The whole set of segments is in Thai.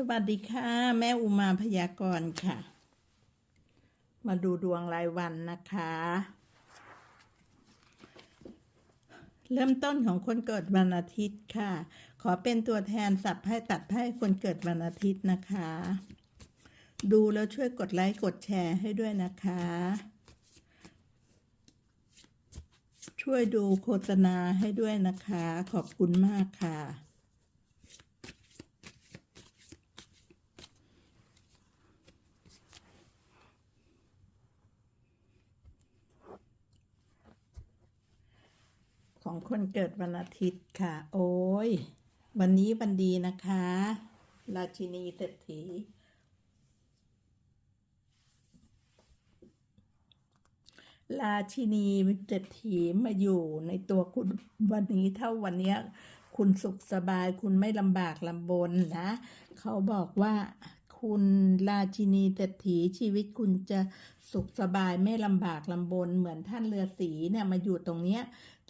สวัสดีค่ะ แม่อุมาพยากรณ์ค่ะ มาดูดวงรายวันนะคะ เริ่มต้นของคนเกิดวันอาทิตย์ค่ะ ขอเป็นตัวแทนสับให้ตัดให้คนเกิดวันอาทิตย์นะคะ ดูแล้วช่วยกดไลค์กดแชร์ให้ด้วยนะคะ ช่วยดูโฆษณาให้ด้วยนะคะ ขอบคุณมากค่ะ ของคนเกิดวันอาทิตย์ค่ะ โอ้ย วันนี้วันดีนะคะ ราชินีเศรษฐีราชินีเศรษฐีมาอยู่ในตัวคุณวันนี้เท่าวันนี้คุณสุขสบายคุณไม่ลำบากลำบนนะ เขาบอกว่าคุณราชินีเศรษฐีชีวิตคุณจะสุขสบายไม่ลำบากลำบน เหมือนท่านเรือสีเนี่ยมาอยู่ตรงเนี้ย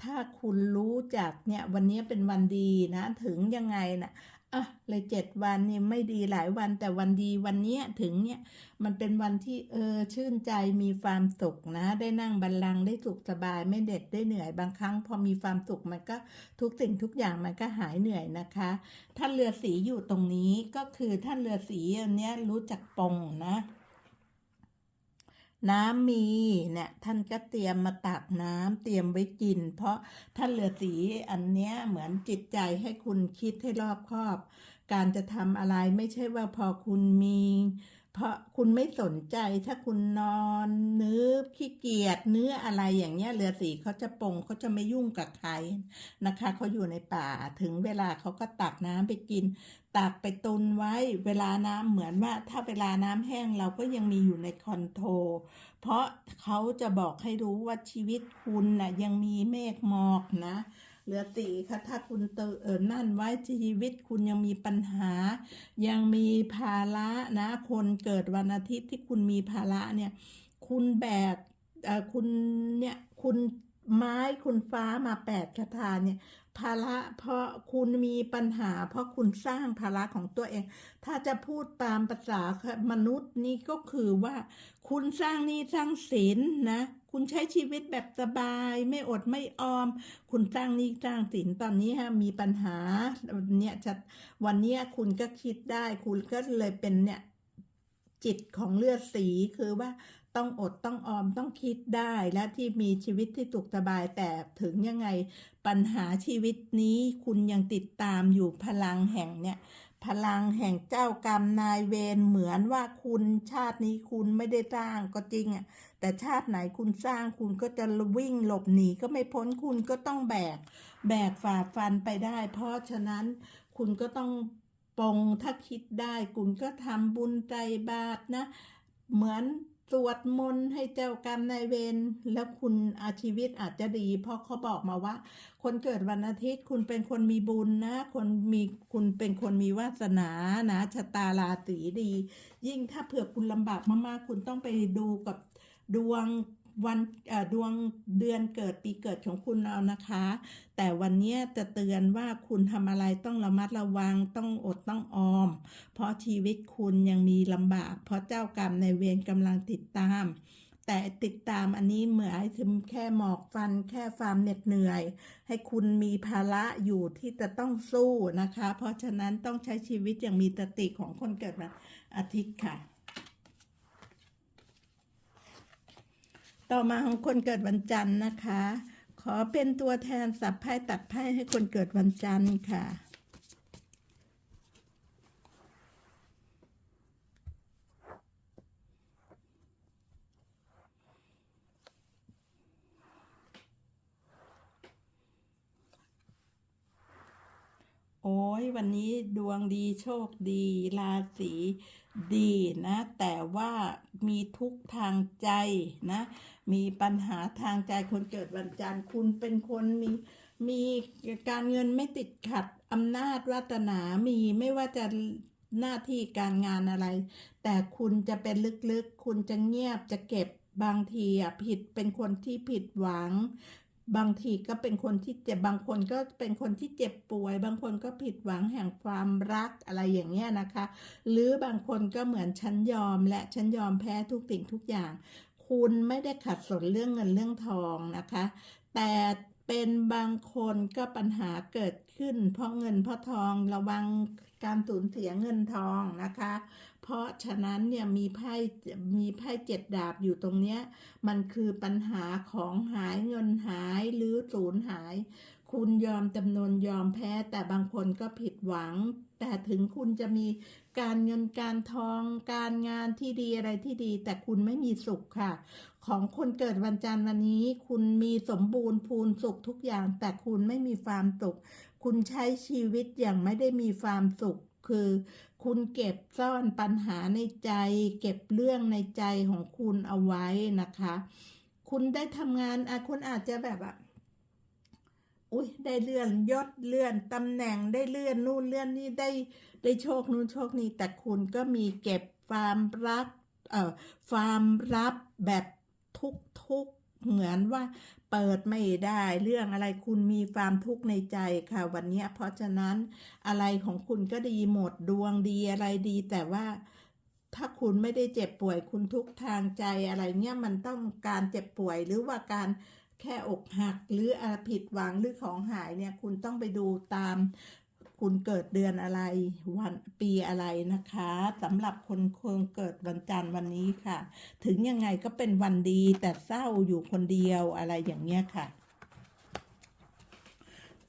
ถ้าคุณรู้จักเนี่ยวันนี้เป็นวันดีนะ ถึงยังไงนะอะเลยเจ็ดวันนี่ไม่ดีหลายวันแต่วันดีวันเนี้ยถึงเนี่ยมันเป็นวันที่เออชื่นใจมีความสุขนะ ได้นั่งบัลลังก์ได้สุขสบายไม่เด็ดได้เหนื่อยบางครั้ง พอมีความสุขมันก็ทุกสิ่งทุกอย่างมันก็หายเหนื่อยนะคะท่านเรือสีอยู่ตรงนี้ก็คือท่านเรือสีอันเนี้ยรู้จักปงนะ น้ำมีเนี่ยท่านก็เตรียมมาตักน้ำเตรียมไว้กิน เพราะท่านเหลือสีอันเนี้ยเหมือนจิตใจให้คุณคิดให้รอบคอบ การจะทำอะไรไม่ใช่ว่าพอคุณมี เพราะคุณไม่สนใจถ้าคุณนอนเนื้อขี้เกียจเนื้ออะไรอย่างเงี้ยเรือสีเขาจะปงเขาจะไม่ยุ่งกับใครนะคะเขาอยู่ในป่าถึงเวลาเขาก็ตักน้ำไปกิน ตักไปตุนไว้เวลาน้ำเหมือนว่า ถ้าเวลาน้ำแห้งเราก็ยังมีอยู่ในคอนโทรเพราะเขาจะบอกให้รู้ว่าชีวิตคุณนะ่ะยังมีเมฆหมอกนะ เรือสีค่ะถ้าคุณเตอเอนั่นไว้ชีวิตคุณยังมีปัญหา ยังมีภาระนะ คนเกิดวันอาทิตย์ที่คุณมีภาระเนี่ย คุณแบกคุณเนี่ยคุณไม้คุณฟ้ามาแปดคาถาเนี่ยภาระเพราะคุณมีปัญหา เพราะคุณสร้างภาระของตัวเอง ถ้าจะพูดตามภาษามนุษย์นี่ก็คือว่า คุณสร้างนี้สร้างสินนะ คุณใช้ชีวิตแบบสบายไม่อดไม่ออม คุณสร้างนี้สร้างสินตอนนี้ฮะมีปัญหาเนี่ยจะวันนี้คุณก็คิดได้ คุณก็เลยเป็นเนี่ยจิตของเลือดสีคือว่าต้องอดต้องออมต้องคิดได้และที่มีชีวิตที่สุขสบายแต่ถึงยังไงปัญหาชีวิตนี้คุณยังติดตามอยู่พลังแห่งเนี่ยพลังแห่งเจ้ากรรมนายเวรเหมือนว่าคุณชาตินี้คุณไม่ได้สร้างก็จริงอะ แต่ชาติไหนคุณสร้างคุณก็จะวิ่งหลบหนีก็ไม่พ้นคุณก็ต้องแบก แบกฝ่าฟันไปได้ เพราะฉะนั้นคุณก็ต้องปรงถ้าคิดได้ คุณก็ทำบุญใจบาปนะ เหมือนสวดมนต์ให้เจ้ากรรมนายเวรแล้วคุณอาชีวิตอาจจะดี เพราะเขาบอกมาว่า คนเกิดวันอาทิตย์ คุณเป็นคนมีบุญนะ คนมีคุณเป็นคนมีวาสนานะชะตาราศีดี ยิ่งถ้าเผื่อคุณลำบากมากๆ คุณต้องไปดูกับ ดวงวันดวงเดือนเกิดปีเกิดของคุณเอานะคะ แต่วันนี้จะเตือนว่าคุณทำอะไรต้องระมัดระวังต้องอดต้องออม เพราะชีวิตคุณยังมีลำบาก เพราะเจ้ากรรมในเวรกำลังติดตาม แต่ติดตามอันนี้เหมือนถึงแค่หมอกฟันแค่ความเหน็ดเหนื่อย ให้คุณมีภาระอยู่ที่จะต้องสู้นะคะ เพราะฉะนั้นต้องใช้ชีวิตอย่างมีสติของคนเกิดวันอาทิตย์ค่ะ ต่อมาของคนเกิดวันจันทร์นะคะ ขอเป็นตัวแทนสับไพ่ตัดไพ่ให้คนเกิดวันจันทร์ค่ะ โอ้ยวันนี้ดวงดีโชคดี ราศีดีนะ แต่ว่ามีทุกทางใจนะ มีปัญหาทางใจคนเกิดวันจันทร์ คุณเป็นคนมีมีการเงินไม่ติดขัดอำนาจวัฒนามีไม่ว่าจะหน้าที่การงานอะไร แต่คุณจะเป็นลึกๆ คุณจะเงียบจะเก็บบางทีอะผิดเป็นคนที่ผิดหวัง บางทีก็เป็นคนที่เจ็บบางคนก็เป็นคนที่เจ็บป่วย บางคนก็ผิดหวังแห่งความรักอะไรอย่างเงี้ยนะคะ หรือบางคนก็เหมือนฉันยอมและฉันยอมแพ้ทุกสิ่งทุกอย่าง คุณไม่ได้ขัดสนเรื่องเงินเรื่องทองนะคะ แต่เป็นบางคนก็ปัญหาเกิดขึ้น เพราะเงินเพราะทองระวังการสูญเสียเงินทองนะคะ เพราะฉะนั้นเนี่ยมีไพ่มีไพ่เจ็ดดาบอยู่ตรงเนี้ยมันคือปัญหาของหายเงินหายหรือสูญหาย คุณยอมจำนวนยอมแพ้แต่บางคนก็ผิดหวัง แต่ถึงคุณจะมี การเงินการทองการงานที่ดีอะไรที่ดี แต่คุณไม่มีสุขค่ะ ของคนเกิดวันจันทร์วันนี้ คุณมีสมบูรณ์พูนสุขทุกอย่าง แต่คุณไม่มีความสุข คุณใช้ชีวิตอย่างไม่ได้มีความสุขคือคุณเก็บซ่อนปัญหาในใจ เก็บเรื่องในใจของคุณเอาไว้นะคะ คุณได้ทำงานอะคุณอาจจะแบบอะ อุ้ยได้เลื่อนยศเลื่อนตำแหน่งได้เลื่อนนู่นเลื่อนนี่ได้ได้โชคนู่นโชคนี้แต่คุณก็มีเก็บความรักเอ่อความรับแบบทุกทุกเหมือนว่าเปิดไม่ได้เรื่องอะไรคุณมีความทุกข์ในใจค่ะ วันนี้เพราะฉะนั้นอะไรของคุณก็ดีหมดดวงดีอะไรดี แต่ว่าถ้าคุณไม่ได้เจ็บป่วยคุณทุกข์ทางใจอะไรเนี่ยมันต้องการเจ็บป่วยหรือว่าการ แค่อกหักหรืออะไรผิดหวังหรือของหายเนี่ยคุณต้องไปดูตามคุณเกิดเดือนอะไรวันปีอะไรนะคะสำหรับคนคนเกิดวันจันทร์วันนี้ค่ะ ถึงยังไงก็เป็นวันดีแต่เศร้าอยู่คนเดียวอะไรอย่างเงี้ยค่ะ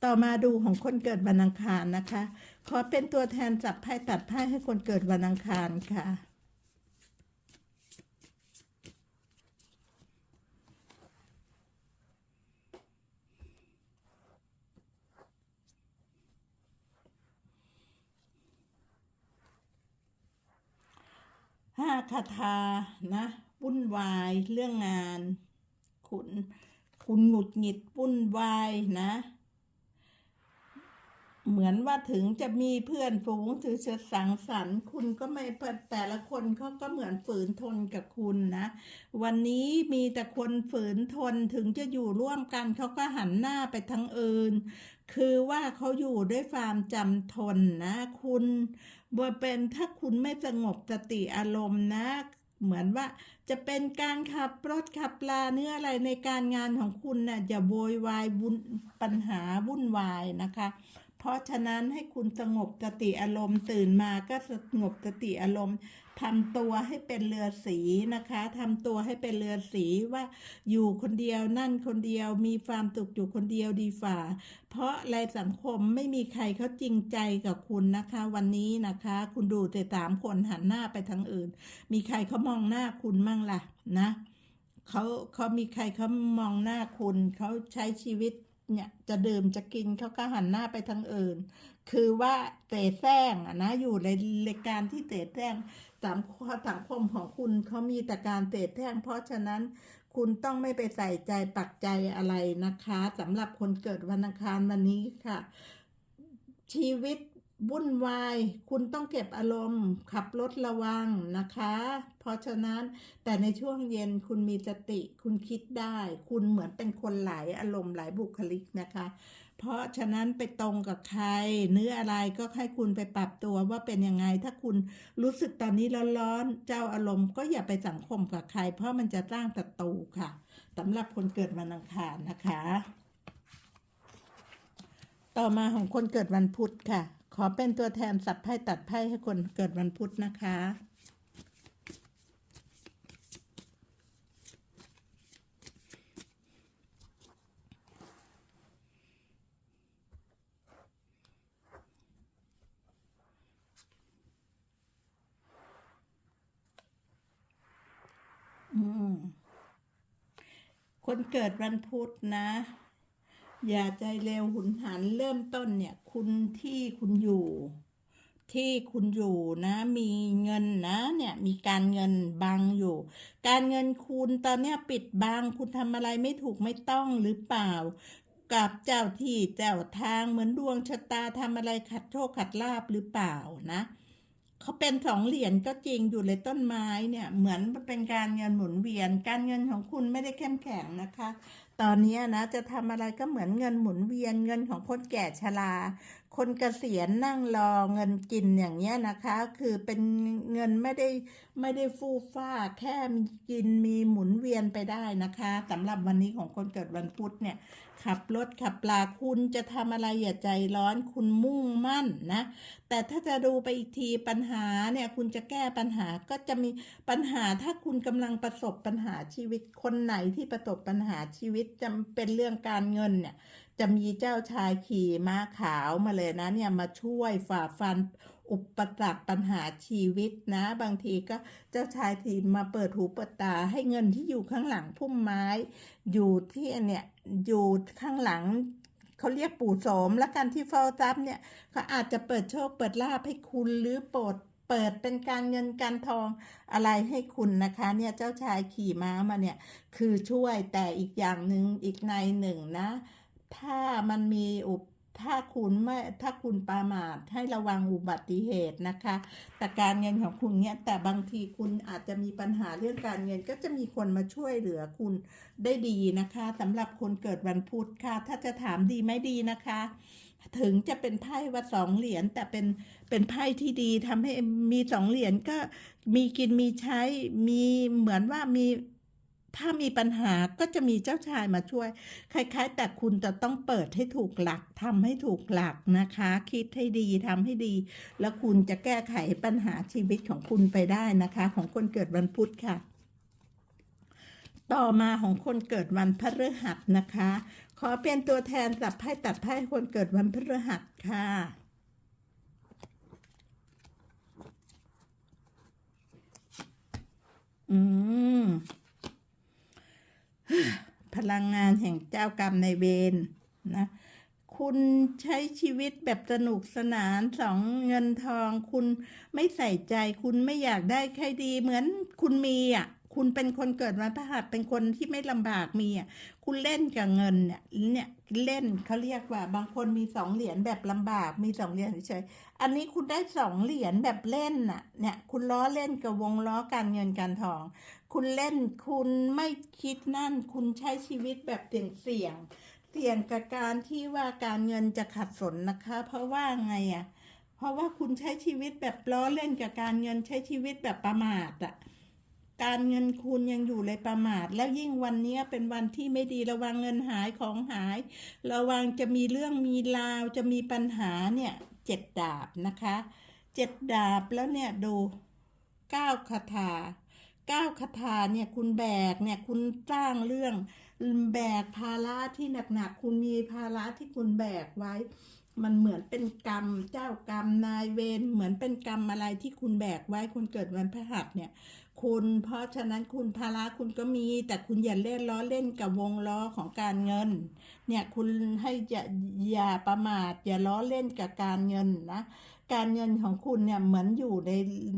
ต่อมาดูของคนเกิดวันอังคารนะคะ ขอเป็นตัวแทนจับไพ่ตัดไพ่ให้คนเกิดวันอังคารค่ะาคาถานะวุ่นวายเรื่องงาน คุณคุณหงุดหงิดวุ่นวายนะ เหมือนว่าถึงจะมีเพื่อนฝูงถือจะสังสรรค์ คุณก็ไม่แต่ละคนเขาก็เหมือนฝืนทนกับคุณนะ วันนี้มีแต่คนฝืนทนถึงจะอยู่ร่วมกันเขาก็หันหน้าไปทางอื่น คือว่าเขาอยู่ด้วยความจำทนนะ คุณ บวชเป็นถ้าคุณไม่สงบสติอารมณ์นะ เหมือนว่าจะเป็นการขับรถขับลาเนื้ออะไรในการงานของคุณนะ่ะอย่าโวยวายบุญปัญหาวุ่นวายนะคะ เพราะฉะนั้นให้คุณสงบสติอารมณ์ตื่นมาก็สงบสติอารมณ์ ทำตัวให้เป็นเรือสีนะคะทำตัวให้เป็นเรือสีว่าอยู่คนเดียวนั่นคนเดียวมีความสุขอยู่คนเดียวดีฝ่า เพราะในสังคมไม่มีใครเขาจริงใจกับคุณนะคะ วันนี้นะคะ คุณดูแต่สามคนหันหน้าไปทางอื่น มีใครเขามองหน้าคุณมั่งล่ะนะเขาเขามีใครเขามองหน้าคุณเขาใช้ชีวิตเนี่ยจะดื่มจะกินเขาก็หันหน้าไปทางอื่น คือว่าเตะแซงนะอยู่ในรายการที่เตะแซงสังสังคมของคุณเขามีแต่การเตะแซงเพราะฉะนั้นคุณต้องไม่ไปใส่ใจปักใจอะไรนะคะสำหรับคนเกิดวันอังคารวันนี้ค่ะ ชีวิตวุ่นวาย คุณต้องเก็บอารมณ์ ขับรถระวังนะคะ เพราะฉะนั้นแต่ในช่วงเย็นคุณมีสติ คุณคิดได้ คุณเหมือนเป็นคนหลายอารมณ์หลายบุคลิกนะคะ เพราะฉะนั้นไปตรงกับใคร เนื้ออะไรก็ให้คุณไปปรับตัวว่าเป็นยังไง ถ้าคุณรู้สึกตอนนี้ร้อนๆเจ้าอารมณ์ก็อย่าไปสังคมกับใคร เพราะมันจะสร้างศัตรูค่ะสำหรับคนเกิดวันอังคารนะคะ ต่อมาของคนเกิดวันพุธค่ะ ขอเป็นตัวแทนสับไพ่ตัดไพ่ให้คนเกิดวันพุธนะคะ คนเกิดวันพุธนะ อย่าใจเร็วหุนหันเริ่มต้นเนี่ย คุณที่คุณอยู่ ที่คุณอยู่นะ มีเงินนะ เนี่ย มีการเงินบังอยู่ การเงินคุณตอนเนี้ยปิดบังคุณทำอะไรไม่ถูกไม่ต้องหรือเปล่ากับเจ้าที่เจ้าทางเหมือนดวงชะตาทำอะไรขัดโชคขัดลาบหรือเปล่านะ เขาเป็นสองเหรียญก็จริงอยู่ในต้นไม้เนี่ย เหมือนเป็นการเงินหมุนเวียน การเงินของคุณไม่ได้เข้มแข็งนะคะ ตอนนี้นะจะทำอะไรก็เหมือนเงินหมุนเวียนเงินของคนแก่ชรา คนเกษียณนั่งรอเงินกินอย่างเงี้ยนะคะ คือเป็นเงินไม่ได้ไม่ได้ฟูฟ้าแค่มีกินมีหมุนเวียนไปได้นะคะสำหรับวันนี้ของคนเกิดวันพุธเนี่ย ขับรถขับปลาคุณจะทำอะไรอย่าใจร้อนคุณมุ่งมั่นนะ แต่ถ้าจะดูไปอีกทีปัญหาเนี่ยคุณจะแก้ปัญหาก็จะมีปัญหาถ้าคุณกำลังประสบปัญหาชีวิตคนไหนที่ประสบปัญหาชีวิตจำเป็นเรื่องการเงินเนี่ย จะมีเจ้าชายขี่ม้าขาวมาเลยนะเนี่ยมาช่วยฝ่าฟันอุปสรรคปัญหาชีวิตนะ บางทีก็เจ้าชายทีมาเปิดหูเปิดตาให้เงินที่อยู่ข้างหลังพุ่มไม้ อยู่ที่เนี่ยอยู่ข้างหลังเขาเรียกปู่โสมและการที่เฝ้าทรัพย์เนี่ยเขาอาจจะเปิดโชคเปิดลาภให้คุณหรือโปรดเปิดเป็นการเงินการทองอะไรให้คุณนะคะ เนี่ยเจ้าชายขี่ม้ามาเนี่ยคือช่วยแต่อีกอย่างหนึ่งอีกในหนึ่งนะ ถ้ามันมีอุปถ้าคุณไม่ถ้าคุณประมาทให้ระวังอุบัติเหตุนะคะ แต่การเงินของคุณเนี่ยแต่บางทีคุณอาจจะมีปัญหาเรื่องการเงินก็จะมีคนมาช่วยเหลือคุณได้ดีนะคะสำหรับคนเกิดวันพุธค่ะ ถ้าจะถามดีไม่ดีนะคะ ถึงจะเป็นไพ่ว่าสองเหรียญแต่เป็นเป็นไพ่ที่ดีทำให้มีสองเหรียญก็มีกินมีใช้มีเหมือนว่ามี ถ้ามีปัญหาก็จะมีเจ้าชายมาช่วย คล้าย ๆ แต่คุณจะต้องเปิดให้ถูกหลักทำให้ถูกหลักนะคะ คิดให้ดีทำให้ดี แล้วคุณจะแก้ไขปัญหาชีวิตของคุณไปได้นะคะ ของคนเกิดวันพุธค่ะ ต่อมาของคนเกิดวันพฤหัสนะคะ ขอเป็นตัวแทนจับไพ่ตัดไพ่คนเกิดวันพฤหัสค่ะอืม พลังงานแห่งเจ้ากรรมในเวรนะคุณใช้ชีวิตแบบสนุกสนานสองเงินทอง คุณไม่ใส่ใจ คุณไม่อยากได้ใครดี เหมือนคุณมีอะคุณเป็นคนเกิดวันพฤหัสเป็นคนที่ไม่ลำบากมีอะคุณเล่นกับเงินเนี่ยเนี่ยเล่นเขาเรียกว่า บางคนมีสองเหรียญแบบลำบากมีสองเหรียญเฉยอันนี้คุณได้สองเหรียญแบบเล่นน่ะเนี่ยคุณล้อเล่นกับวงล้อการเงินการทอง คุณเล่นคุณไม่คิดนั่น คุณใช้ชีวิตแบบเสี่ยงเสี่ยงเสี่ยงกับการที่ว่าการเงินจะขัดสนนะคะ เพราะว่าไงอะ เพราะว่าคุณใช้ชีวิตแบบล้อเล่นกับการเงินใช้ชีวิตแบบประมาทอะการเงินคุณยังอยู่เลยประมาท แล้วยิ่งวันนี้เป็นวันที่ไม่ดีระวังเงินหายของหาย ระวังจะมีเรื่องมีราวจะมีปัญหาเนี่ยเจ็ดดาบนะคะเจ็ดดาบแล้วเนี่ยดูเก้าคาถา ก้าคาถาเนี่ยคุณแบกเนี่ยคุณสร้างเรื่องแบกภาระที่หนักๆคุณมีภาระที่คุณแบกไว้ มันเหมือนเป็นกรรมเจ้ากรรมนายเวรเหมือนเป็นกรรมอะไรที่คุณแบกไว้คุณเกิดวันพฤหัสเนี่ย คุณเพราะฉะนั้นคุณภาระคุณก็มี แต่คุณอย่าเล่นล้อเล่นกับวงล้อของการเงิน เนี่ยคุณให้อย่าอย่าประมาทอย่าล้อเล่นกับการเงินนะ การเงินของคุณเนี่ยเหมือนอยู่ใน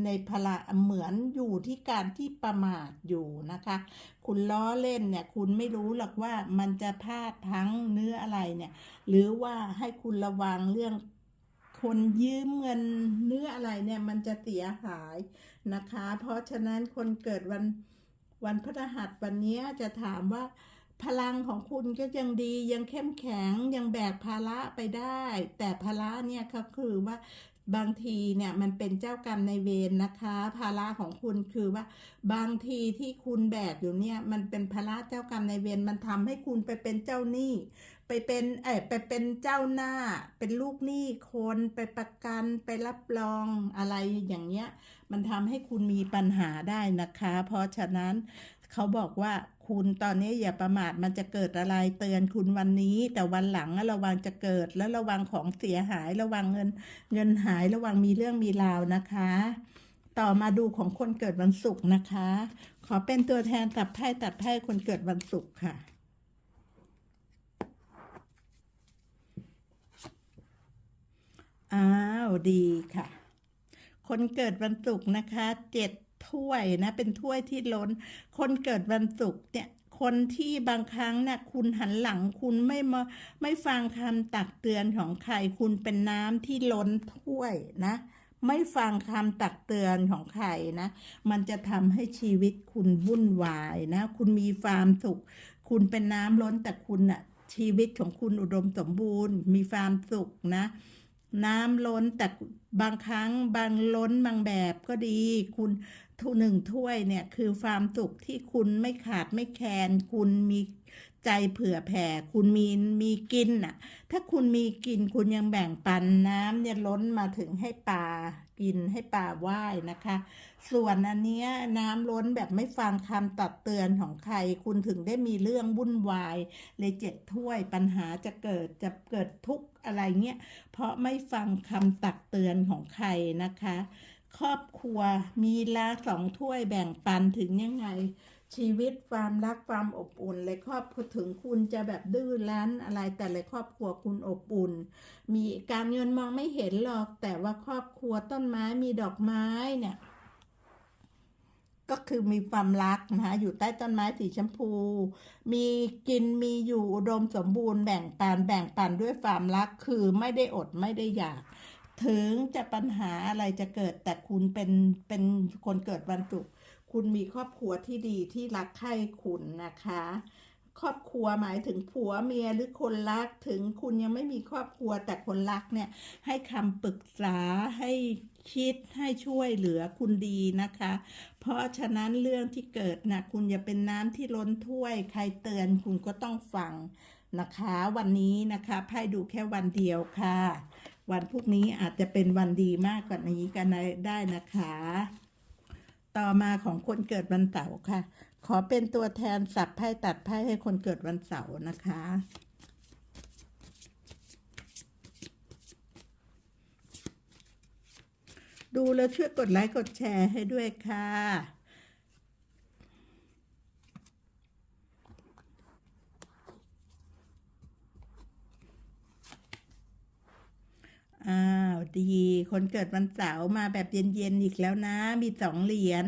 ในพละเหมือนอยู่ที่การที่ประมาทอยู่นะคะ คุณล้อเล่นเนี่ยคุณไม่รู้หรอกว่ามันจะพลาดพลังเนื้ออะไรเนี่ย หรือว่าให้คุณระวังเรื่องคนยืมเงินเนื้ออะไรเนี่ยมันจะเสียหายนะคะ เพราะฉะนั้นคนเกิดวันวันพฤหัสวันนี้จะถามว่าพลังของคุณก็ยังดียังเข้มแข็งยังแบกภาระไปได้ แต่ภาระเนี่ยก็คือว่า บางทีเนี่ยมันเป็นเจ้ากรรมในายเวรนะคะ ภาระของคุณคือว่า บางทีที่คุณแบกอยู่เนี่ยมันเป็นภาระเจ้ากรรมในายเวรมันทำให้คุณไปเป็นเจ้าหนี้ ไปเป็นเออไปเป็นเจ้าหน้า เป็นลูกหนี้คนไปประกันไปรับรองอะไรอย่างเงี้ย มันทำให้คุณมีปัญหาได้นะคะ เพราะฉะนั้นเขาบอกว่า คุณตอนนี้อย่าประมาทมันจะเกิดอะไรเตือนคุณวันนี้ แต่วันหลังระวังจะเกิดแล้วระวังของเสียหายระวังเงิน เงินหายระวังมีเรื่องมีราวนะคะ ต่อมาดูของคนเกิดวันศุกร์นะคะ ขอเป็นตัวแทนตัดไพ่ตัดไพ่คนเกิดวันศุกร์ค่ะอ้าวดีค่ะ คนเกิดวันศุกร์นะคะเจ็ด ถ้วยนะ เป็นถ้วยที่ล้น คนเกิดวันศุกร์เนี่ยคนที่บางครั้งนะ่ะคุณหันหลังคุณไม่มาไม่ฟังคำตักเตือนของใคร คุณเป็นน้ำที่ล้นถ้วยนะ ไม่ฟังคำตักเตือนของใครนะ มันจะทำให้ชีวิตคุณวุ่นวายนะ คุณมีความสุข คุณเป็นน้ำล้นแต่คุณน่ะชีวิตของคุณอุดมสมบูรณ์ มีความสุขนะ น้ำล้นแต่บางครั้งบางล้นบางแบบก็ดี คุณ ทุหนึ่งถ้วยเนี่ยคือความสุขที่คุณไม่ขาดไม่แคลนคุณมีใจเผื่อแผ่ คุณมีมีกินน่ะ ถ้าคุณมีกินคุณยังแบ่งปันน้ำเนี่ยล้นมาถึงให้ปลากินให้ปลาว่ายนะคะ ส่วนอันเนี้ยน้ำล้นแบบไม่ฟังคำตัดเตือนของใคร คุณถึงได้มีเรื่องวุ่นวาย เลยเจ็ดถ้วยปัญหาจะเกิดจะเกิดทุกข์อะไรเงี้ย เพราะไม่ฟังคำตักเตือนของใครนะคะ ครอบครัวมีละสองถ้วยแบ่งปันถึงยังไง ชีวิตความรักความอบอุ่นเลยครอบครัวถึงคุณจะแบบดื้อรั้นอะไรแต่เลยครอบครัวคุณอบอุ่น มีการเงินมองไม่เห็นหรอก แต่ว่าครอบครัวต้นไม้มีดอกไม้เนี่ย ก็คือมีความรักนะคะอยู่ใต้ต้นไม้สีชมพู มีกินมีอยู่อุดมสมบูรณ์แบ่งปันแบ่งปันด้วยความรักคือไม่ได้อดไม่ได้อยาก ถึงจะปัญหาอะไรจะเกิด แต่คุณเป็นเป็นคนเกิดวันศุกร์คุณมีครอบครัวที่ดีที่รักใคร่คุณนะคะ ครอบครัวหมายถึงผัวเมียหรือคนรักถึงคุณยังไม่มีครอบครัวแต่คนรักเนี่ยให้คำปรึกษาให้คิดให้ช่วยเหลือคุณดีนะคะ เพราะฉะนั้นเรื่องที่เกิดนะคุณอย่าเป็นน้ำที่ล้นถ้วย ใครเตือนคุณก็ต้องฟังนะคะ วันนี้นะคะไพ่ดูแค่วันเดียวค่ะ วันพรุ่งนี้อาจจะเป็นวันดีมากกว่านี้กันได้นะคะ ต่อมาของคนเกิดวันเสาร์ค่ะ ขอเป็นตัวแทนสับไพ่ตัดไพ่ให้คนเกิดวันเสาร์นะคะดูแล้วช่วยกดไลค์กดแชร์ให้ด้วยค่ะ อ้าวดีคนเกิดวันเสาร์มาแบบเย็นๆอีกแล้วนะ มีสองเหรียญ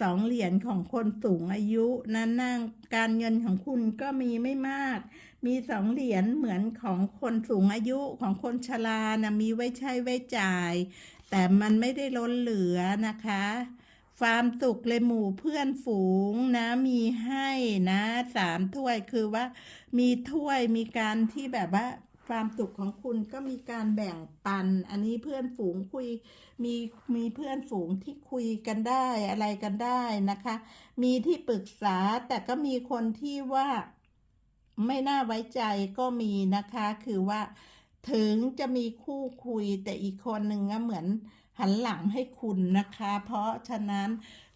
สองเหรียญของคนสูงอายุนั่นนั่งการเงินของคุณก็มีไม่มาก มีสองเหรียญเหมือนของคนสูงอายุของคนชรานะมีไว้ใช้ไว้จ่าย แต่มันไม่ได้ล้นเหลือนะคะความสุขเลยหมู่เพื่อนฝูงนะมีให้นะสามถ้วยคือว่า มีถ้วยมีการที่แบบว่า ความสุขของคุณก็มีการแบ่งปัน อันนี้เพื่อนฝูงคุยมีมีเพื่อนฝูงที่คุยกันได้อะไรกันได้นะคะ มีที่ปรึกษาแต่ก็มีคนที่ว่าไม่น่าไว้ใจก็มีนะคะ คือว่าถึงจะมีคู่คุยแต่อีกคนหนึ่งก็เหมือนหันหลังให้คุณนะคะ เพราะฉะนั้น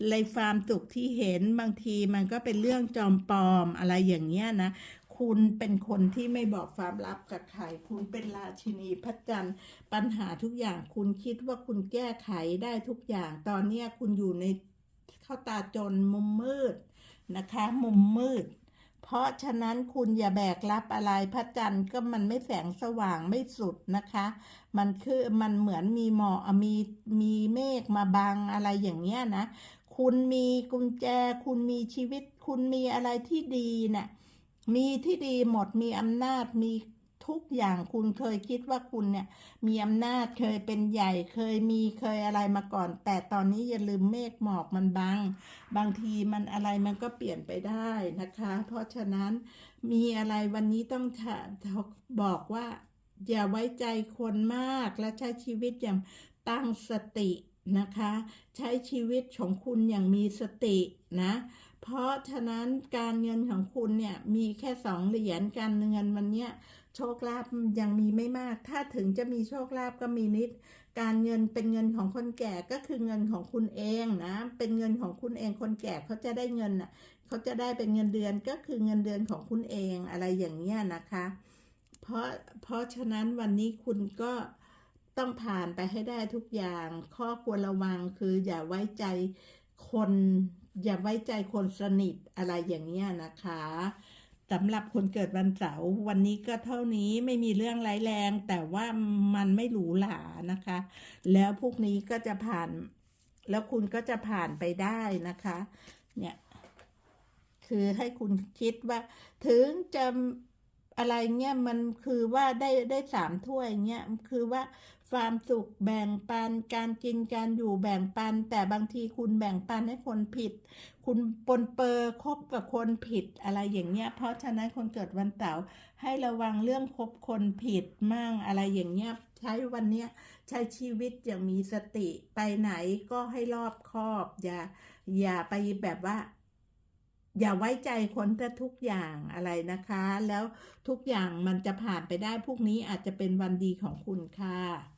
เลยความสุขที่เห็นบางทีมันก็เป็นเรื่องจอมปลอมอะไรอย่างเงี้ยนะ คุณเป็นคนที่ไม่บอกความลับกับใคร คุณเป็นราชินีพระจันทร์ ปัญหาทุกอย่างคุณคิดว่าคุณแก้ไขได้ทุกอย่าง ตอนนี้คุณอยู่ในเข้าตาจนมุมมืดนะคะ มุมมืด เพราะฉะนั้นคุณอย่าแบกรับอะไรพระจันทร์ก็มันไม่แสงสว่างไม่สุดนะคะ มันคือมันเหมือนมีหมอกมีมีเมฆมาบังอะไรอย่างเงี้ยนะ คุณมีกุญแจ คุณมีชีวิต คุณมีอะไรที่ดีเนะ่ย มีที่ดีหมดมีอำนาจมีทุกอย่างคุณเคยคิดว่าคุณเนี่ย มีอำนาจเคยเป็นใหญ่เคยมีเคยอะไรมาก่อน แต่ตอนนี้อย่าลืมเมฆหมอกมันบังบางทีมันอะไรมันก็เปลี่ยนไปได้นะคะ เพราะฉะนั้นมีอะไรวันนี้ต้องบอกว่า อย่าไว้ใจคนมากและใช้ชีวิตอย่างตั้งสตินะคะ ใช้ชีวิตของคุณอย่างมีสตินะ เพราะฉะนั้นการเงินของคุณเนี่ยมีแค่สองเหรียญการเงินวันเนี้ยโชคลาภยังมีไม่มาก ถ้าถึงจะมีโชคลาภก็มีนิด การเงินเป็นเงินของคนแก่ก็คือเงินของคุณเองนะ เป็นเงินของคุณเองคนแก่เขาจะได้เงินอะเขาจะได้เป็นเงินเดือนก็คือเงินเดือนของคุณเองอะไรอย่างเงี้ยนะคะ เพราะเพราะฉะนั้นวันนี้คุณก็ต้องผ่านไปให้ได้ทุกอย่าง ข้อควรระวังคืออย่าไว้ใจคน อย่าไว้ใจคนสนิทอะไรอย่างเงี้ยนะคะสำหรับคนเกิดวันเสาร์วันนี้ก็เท่านี้ไม่มีเรื่องร้ายแรง แต่ว่ามันไม่หรูหรานะคะ แล้วพวกนี้ก็จะผ่าน แล้วคุณก็จะผ่านไปได้นะคะ เนี่ย คือให้คุณคิดว่าถึงจะ อะไรเงี้ยมันคือว่าได้ได้สามถ้วยเงี้ยคือว่าความสุขแบ่งปันการกินการอยู่แบ่งปัน แต่บางทีคุณแบ่งปันให้คนผิด คุณปนเปอร์คบกับคนผิดอะไรอย่างเงี้ย เพราะฉะนั้นคนเกิดวันเสาร์ให้ระวังเรื่องคบคนผิดมั่งอะไรอย่างเงี้ยใช้วันเนี้ยใช้ชีวิตอย่างมีสติไปไหนก็ให้รอบคอบอย่าอย่าไปแบบว่า อย่าไว้ใจคนแต่ทุกอย่างอะไรนะคะ แล้วทุกอย่างมันจะผ่านไปได้พรุ่งนี้อาจจะเป็นวันดีของคุณค่ะ